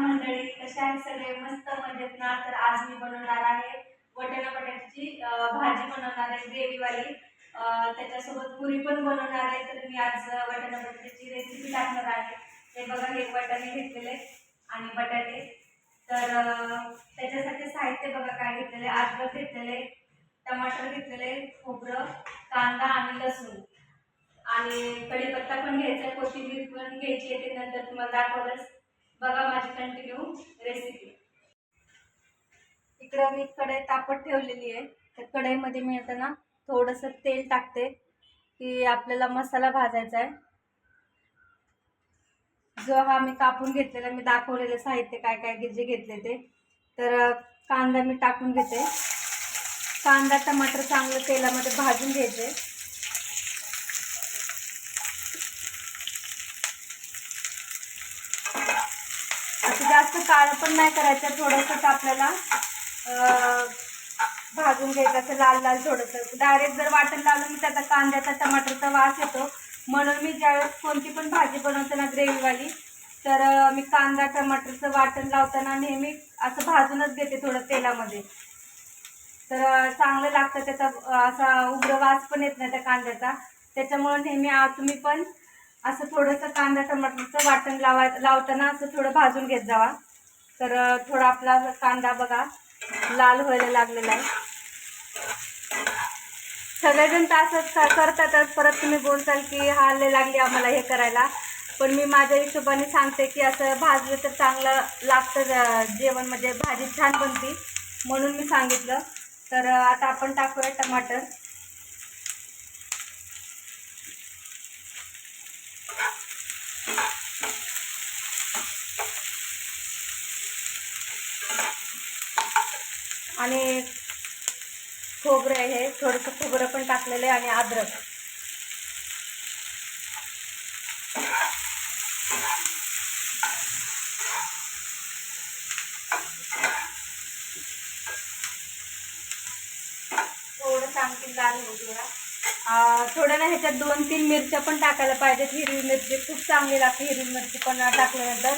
मंडळी कशा आहेत सगळे? मस्त मजेत ना? तर आज मी बनवणार आहे वटाणा बटाट्याची भाजी बनवणार आहे ग्रेव्हीवाली. त्याच्यासोबत पुरी पण बनवणार आहे. तर मी आज वटाणा बटाट्याची रेसिपी टाकणार आहे. हे बघा हे वटाणे घेतलेले आणि बटाटे. तर त्याच्यासाठी साहित्य बघा काय घेतलेले. अद्रक घेतलेले टमाटर घेतलेले खोबरं कांदा आणि लसूण. आणि कढीपत्ता पण घ्यायचा आहे कोथिंबीर पण घ्यायची आहे ते नंतर तुम्हाला दाखवलंच. बघा माझी कंटिन्यू रेसिपी इकडं मी कढई तापत ठेवलेली आहे. तर कढईमध्ये मी आता ना थोडंसं तेल टाकते. की आपल्याला मसाला भाजायचा आहे. जो हा मी कापून घेतलेला मी दाखवलेलं साहित्य काय काय जे घेतले ते. तर कांदा मी टाकून घेते. कांदा टमाटर चांगलं तेलामध्ये भाजून घ्यायचे असं जास्त काळं पण नाही करायचं थोडंसं आपल्याला भाजून घ्यायचं असं लाल लाल थोडंसं. डायरेक्ट जर वाटण लावलं मी त्याचा कांद्याचा टमाटरचा वास येतो. म्हणून मी ज्यावेळेस कोणती पण भाजी बनवते ना ग्रेव्हीवाली तर मी कांदा टमाटरचं वाटण लावताना नेहमी असं भाजूनच घेते थोडं तेलामध्ये. तर चांगलं लागतं त्याचा असा उग्र वास पण येत नाही त्या कांद्याचा. त्याच्यामुळं नेहमी आज तुम्ही पण असं थोडंसं कांदा टमाटरचं वाटण लावा लावताना असं थोडं भाजून घेत जावा. तर थोडा आपला कांदा बघा लाल व्हायला लागलेला आहे. सगळेजण तर असं करतातच. परत तुम्ही बोलताल की हा लय लागली आम्हाला हे करायला. पण मी माझ्या हिशोबाने सांगते की असं भाजलं तर चांगलं लागतं जेवण. म्हणजे भाजी छान बनते. म्हणून मी सांगितलं. तर आता आपण टाकूया टमाटर. आणि खोबरं हे थोडंसं खोबरं पण टाकलेलं आहे आणि अद्रक. थोडं आणखी लाल होऊ थोडं ना ह्याच्यात दोन तीन मिरच्या पण टाकायला पाहिजेत. हिरवी मिरची खूप चांगली लागते. हिरवी मिरची पण टाकल्यानंतर.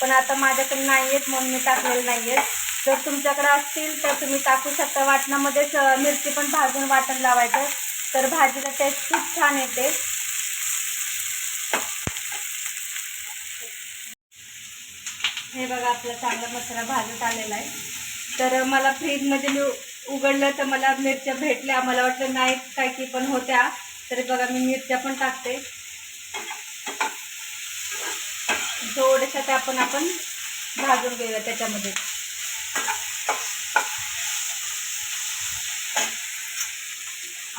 पण आता माझ्याकडे नाही आहेत म्हणून मी टाकलेले नाही आहेत. जर तुमच्याकडे असतील तर तुम्ही टाकू शकता. वाटणामध्येच मिरची पण भाजून वाटण लावायचं. तर भाजीला टेस्ट खूप छान येते. हे बघा आपला चांगला मसाला भाजत आलेला आहे. तर मला फ्रीजमध्ये मी उघडलं तर मला मिरच्या भेटल्या. मला वाटलं नाही काय की पण होत्या. तरी बघा मी मिरच्या पण टाकते. थोड्याशा त्या पण आपण भाजून घेऊया त्याच्यामध्ये.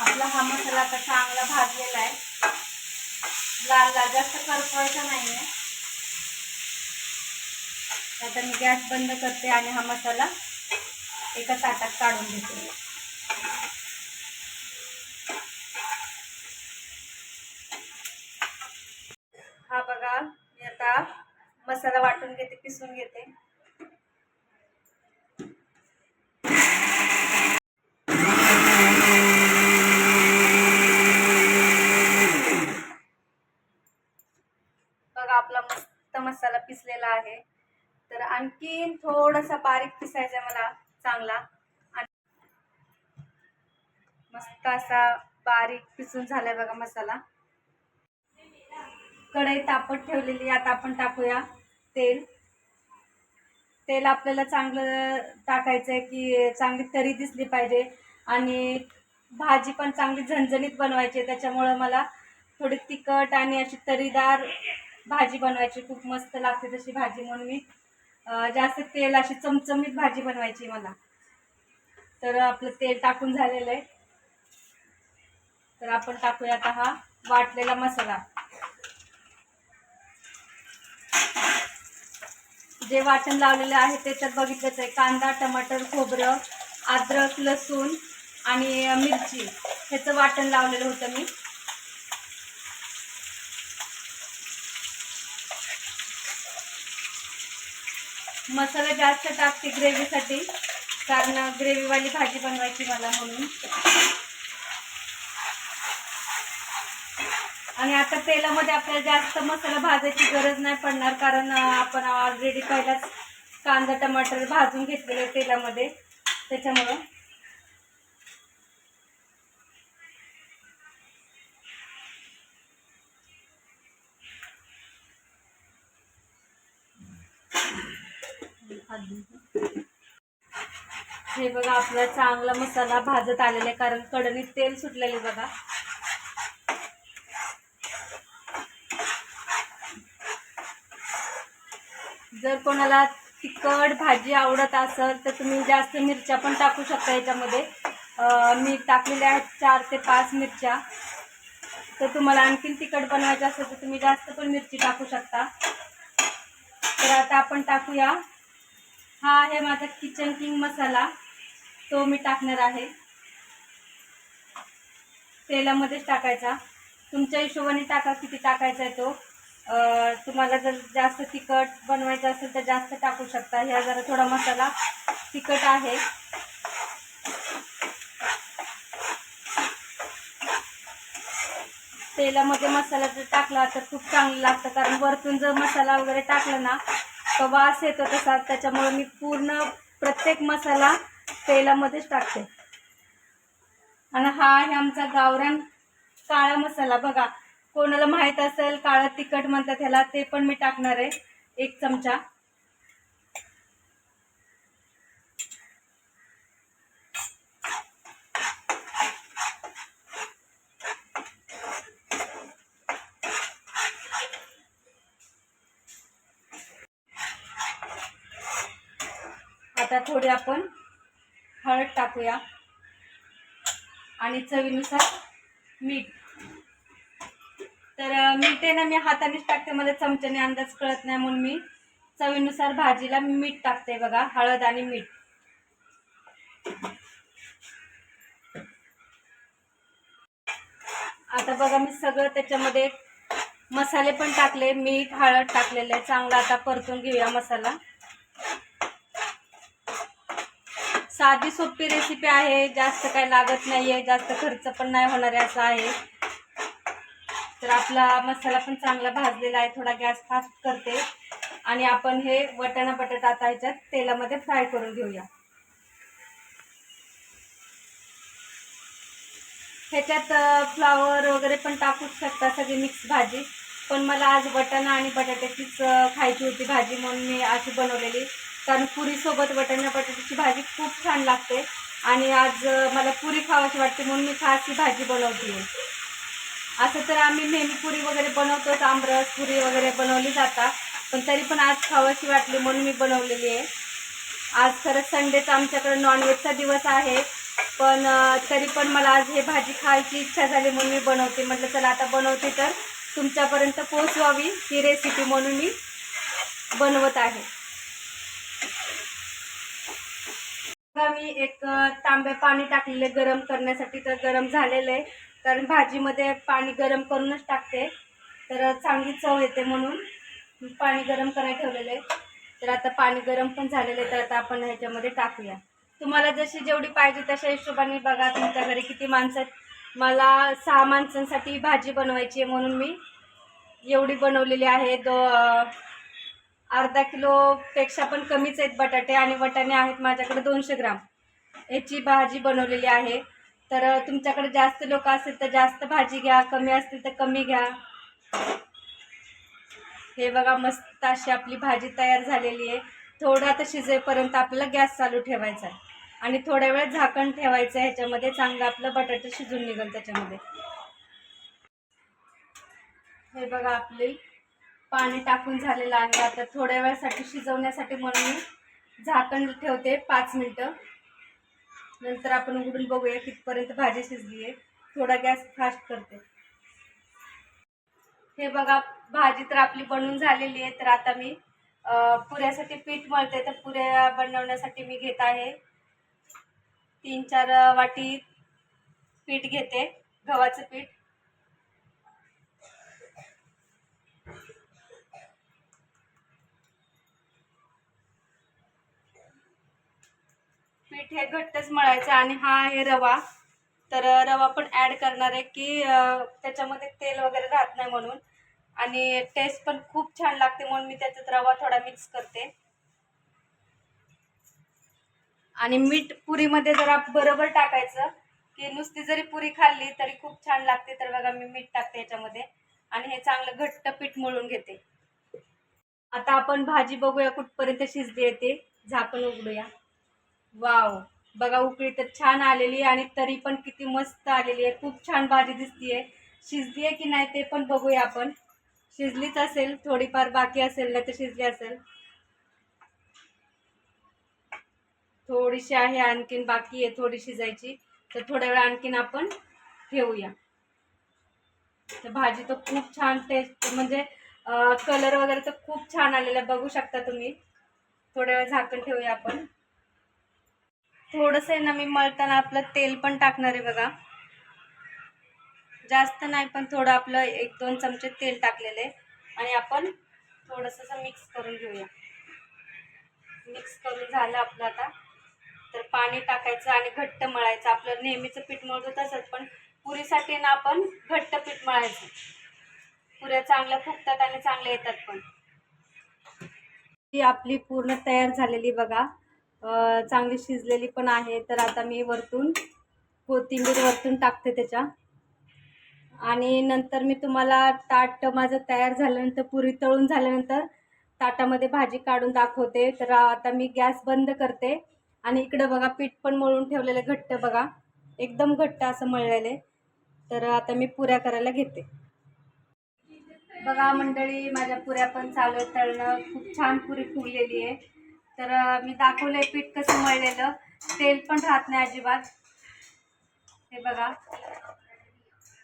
आपला हा मसाला आता चांगला भाजलेला आहे. लाल लाल जास्त करपवायचा नाही आहे आता मी गॅस बंद करते आणि हा मसाला एका ताटात काढून घेते. हा बघा मी आता मसाला वाटून घेते पिसून घेते बघा आपला मस्त मसाला पिसलेला आहे. तर आणखीन थोडासा बारीक पिसायचा आहे मला चांगला. मस्त असा बारीक पिसून झालाय बघा मसाला. कढई तापत ठेवलेली आता आपण टाकूया तेल. तेल आपल्याला चांगलं टाकायचं आहे की चांगली तरी दिसली पाहिजे. आणि भाजी पण चांगली झणझणीत बनवायची आहे. त्याच्यामुळं मला थोडी तिखट आणि अशी तरीदार भाजी बनवायची खूप मस्त लागते तशी भाजी म्हणून मी. जास्त तेल अशी चमचमीत भाजी बनवायची मला. तर आपलं तेल टाकून झालेलं आहे. तर आपण टाकूया आता हा वाटलेला मसाला. जे वाटण लावलेलं आहे त्याच्यात बघितलंच आहे. कांदा टमाटर खोबरं अद्रक लसूण आणि मिरची. ह्याचं वाटण लावलेलं होतं मी. मसाला जास्त टाकते ग्रेव्हीसाठी कारण ग्रेव्हीवाली भाजी बनवायची मला म्हणून. आणि आता तेलामध्ये आपल्याला जास्त मसाला भाजायची गरज नाही पडणार कारण आपण ऑलरेडी पहिलाच कांदा टमाटर भाजून घेतलेले आहे तेलामध्ये. त्याच्यामुळं. हे बघा आपला चांगला मसाला भाजत आलेला आहे कारण कडणीत तेल सुटलेले बघा. जर कोणाला तिखट भाजी आवडत असेल तर तुम्ही जास्त मिरच्या पण टाकू शकता याच्यामध्ये. मी टाकलेल्या आहेत चार ते पाच मिरच्या. तर तुम्हाला आणखीन तिखट बनवायचं असेल तर तुम्ही जास्त पण मिरची टाकू शकता. तर आता आपण टाकूया. हा आहे माझा किचन किंग मसाला. तो मी टाकणार आहे. तेलामध्येच टाकायचा. तुमच्या हिशोबाने टाका किती टाकायचा आहे तो. तुम्हाला जर जास्त तिखट बनवायचं असेल तर जास्त टाकू शकता. ह्या जरा थोडा मसाला तिखट आहे. तेलामध्ये मसाला जर टाकला तर खूप चांगलं लागतं. कारण वरतून जर मसाला वगैरे टाकला ना तर वास येतो तसा त्याच्यामुळे मी पूर्ण प्रत्येक मसाला तेलामध्येच टाकते. आणि हा आहे आमचा गावरान काळा मसाला. बघा कोणाला माहीत असेल काळं तिखट म्हणतात ह्याला ते पण मी टाकणार आहे एक चमचा. आता थोडी आपण हळद टाकूया. आणि चवीनुसार मीठ. तर मीठ आहे ना मी हातानेच टाकते. मला चमच्याने अंदाज कळत नाही म्हणून मी चवीनुसार भाजीला मीठ टाकते बघा हळद आणि मीठ. आता बघा मी सगळं त्याच्यामध्ये मसाले पण टाकले मीठ हळद टाकलेलं आहे. चांगला आता परतून घेऊया मसाला. साधी सोपी रेसिपी आहे जास्त काही लागत नाही आहे जास्त खर्च पण नाही होणार आहे असं आहे. तर आपला मसाला पण चांगला भाजलेला आहे थोडा गॅस फास्ट करते. आणि आपण हे वटाणा बटाटा आता ह्याच्यात तेलामध्ये फ्राय करून घेऊया. ह्याच्यात फ्लावर वगैरे पण टाकू शकता सगळी मिक्स भाजी. पण मला आज वटाणा आणि बटाट्याचीच खायची होती भाजी म्हणून मी अशी बनवलेली. कारण पुरीसोबत वटाणा बटाट्याची भाजी खूप छान लागते. आणि आज मला पुरी खावाशी वाटते म्हणून मी खास ही भाजी बनवते असं तर आम्ही नेहमी पुरी वगैरे बनवतोच आमरस पुरी वगैरे बनवली जातात पण तरी पण आज खावाशी वाटली म्हणून मी बनवलेली आहे. आज खरंच संडेचा आमच्याकडे नॉनव्हेजचा दिवस आहे. पण तरी पण मला आज हे भाजी खायची इच्छा झाली म्हणून मी बनवते. म्हटलं चला आता बनवते तर तुमच्यापर्यंत पोचवावी ही रेसिपी म्हणून मी बनवत आहे. बघा, मी एक तांब्या तांबे पाणी टाकलेले गरम करण्यासाठी तर गरम झालेलं आहे. कारण भाजीमध्ये पाणी गरम करूनच टाकते. तर चांगली चव येते म्हणून पाणी गरम करायला ठेवलेलं आहे. तर आता पाणी गरम पण झालेलं आहे तर आता आपण ह्याच्यामध्ये टाकूया. तुम्हाला जशी जेवढी पाहिजे तशा हिशोबाने बघा तुमच्या घरी किती माणसं आहेत. मला सहा माणसांसाठी भाजी बनवायची आहे म्हणून मी एवढी बनवलेली आहे. दो अर्धा किलोपेक्षा पण कमीच आहेत बटाटे आणि वटाणे आहेत माझ्याकडे दोनशे ग्राम. याची भाजी बनवलेली आहे. तर तुमच्याकडे जास्त लोक असतील तर जास्त भाजी घ्या कमी असतील तर कमी घ्या. हे बघा मस्त अशी आपली भाजी तयार झालेली आहे. थोडं आता शिजेपर्यंत आपल्याला गॅस चालू ठेवायचा आहे. आणि थोड्या वेळ झाकण ठेवायचं आहे ह्याच्यामध्ये. चांगलं आपलं बटाटे शिजून निघेल त्याच्यामध्ये. हे बघा आपली पाणी टाकून झालेलं आहे. आता थोड्या वेळासाठी शिजवण्यासाठी म्हणून मी झाकण ठेवते पाच मिनटं. नंतर आपण उघडून बघूया कितपर्यंत भाजी शिजली आहे थोडा गॅस फास्ट करते. हे बघा भाजी तर आपली बनवून झालेली आहे. तर आता मी पुऱ्यासाठी पीठ मळते. तर पुऱ्या बनवण्यासाठी मी घेत आहे. तीन चार वाटी पीठ घेते गव्हाचं पीठ. पीठ हे घट्टच मळायचं आणि हा आहे रवा. तर रवा पण ॲड करणार आहे की त्याच्यामध्ये तेल वगैरे राहत नाही म्हणून. आणि टेस्ट पण खूप छान लागते म्हणून मी त्याच्यात रवा थोडा मिक्स करते. आणि मीठ पुरीमध्ये जरा बरोबर टाकायचं. की नुसती जरी पुरी खाल्ली तरी खूप छान लागते. तर बघा मी मीठ टाकते याच्यामध्ये. आणि हे चांगलं घट्ट पीठ मळून घेते. आता आपण भाजी बघूया कुठपर्यंत शिजली येते झाकण उघडूया. वाव. बघा उकळी तर छान आलेली आणि तरी पण किती मस्त आलेली आहे. खूप छान भाजी दिसतीये. शिजली आहे की नाही ते पण बघूया आपण. शिजलीच असेल थोडीफार बाकी असेल नाही तर शिजली असेल. थोडीशी आहे आणखीन बाकी आहे थोडी शिजायची. तर थोड्या वेळ आणखीन आपण ठेवूया. तर भाजी तर खूप छान टेस्ट म्हणजे कलर वगैरे तर खूप छान आलेला आहे. बघू शकता तुम्ही. थोड्या वेळ झाकण ठेवूया आपण. थोडंसं आहे ना मी मळताना आपलं तेल पण टाकणार आहे बघा. जास्त नाही पण थोडं आपलं एक दोन चमचे तेल टाकलेले आणि आपण थोडंसं मिक्स करून घेऊया. मिक्स करून झालं आपलं आता. तर पाणी टाकायचं आणि घट्ट मळायचं. आपलं नेहमीचं पीठ मळतो तसंच पण पुरीसाठी ना आपण घट्ट पीठ मळायचं. पुऱ्या चांगल्या फुगतात आणि चांगल्या येतात पण. ती आपली पूर्ण तयार झालेली बघा. चांगली शिजलेली पण आहे. तर आता मी वरतून कोथिंबीर वरतून टाकते त्याच्या. आणि नंतर मी तुम्हाला ताट माझं तयार झाल्यानंतर पुरी तळून झाल्यानंतर ताटामध्ये भाजी काढून दाखवते. तर आता मी गॅस बंद करते. आणि इकडं बघा पीठ पण मळून ठेवलेलं घट्ट बघा. एकदम घट्ट असं मळलेले तर आता मी पुऱ्या करायला घेते. बघा मंडळी माझ्या पुऱ्या पण चालू आहे तळणं खूप छान पुरी फुगलेली आहे. तर मी दाखवलंय पीठ कसं मळलेलं. तेल पण राहत नाही अजिबात. हे बघा.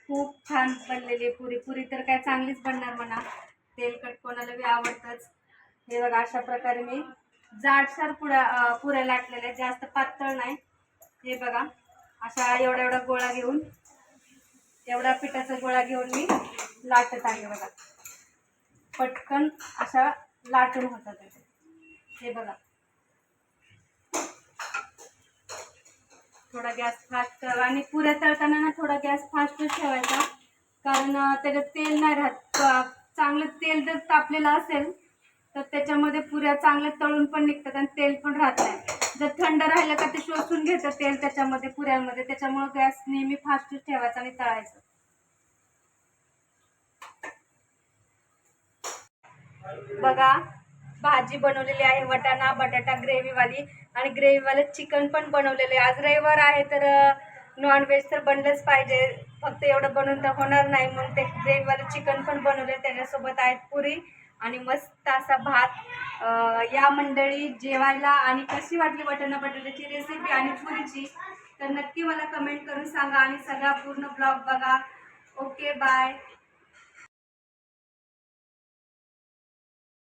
खूप छान बनलेली आहे पुरी. पुरी तर काय चांगलीच बनणार म्हणा. तेलकट कोणाला बी आवडतंच. हे बघा अशा प्रकारे मी जाडसार पुऱ्या पुऱ्या लाटलेल्या जास्त पातळ नाही. हे बघा. अशा एवढा एवढा गोळा घेऊन एवढा पिठाचा गोळा घेऊन मी लाटत आहे बघा. पटकन अशा लाटून होतात. ते. हे बघा. थोडा गॅस फास्ट आणि पुऱ्या तळताना ना थोडा गॅस फास्टच ठेवायचा. कारण त्याच्यात तेल नाही राहत. चांगलं तेल जर तापलेलं असेल तर त्याच्यामध्ये पुऱ्या चांगल्या तळून पण निघतात आणि तेल पण राहत नाही. जर थंड राहिलं का ते शोषून घेतं तेल त्याच्यामध्ये पुऱ्यांमध्ये. त्याच्यामुळं गॅस नेहमी फास्टच ठेवायचा आणि तळायचं. बघा. भाजी बनवलेली आहे वटाणा बटाटा ग्रेव्हीवाली आणि ग्रेव्हीवालं चिकन पण बनवलेलं आहे. आज रविवार आहे तर नॉनव्हेज तर बनलंच पाहिजे. फक्त एवढं बनवून तर होणार नाही म्हणून ते ग्रेव्हीवालं चिकन पण बनवले त्याच्यासोबत आहेत पुरी आणि मस्त असा भात. या मंडळी जेवायला आणि कशी वाटली वटाणा बटाट्याची रेसिपी आणि पुरीची? तर नक्की मला कमेंट करून सांगा आणि सगळा पूर्ण ब्लॉग बघा. Okay bye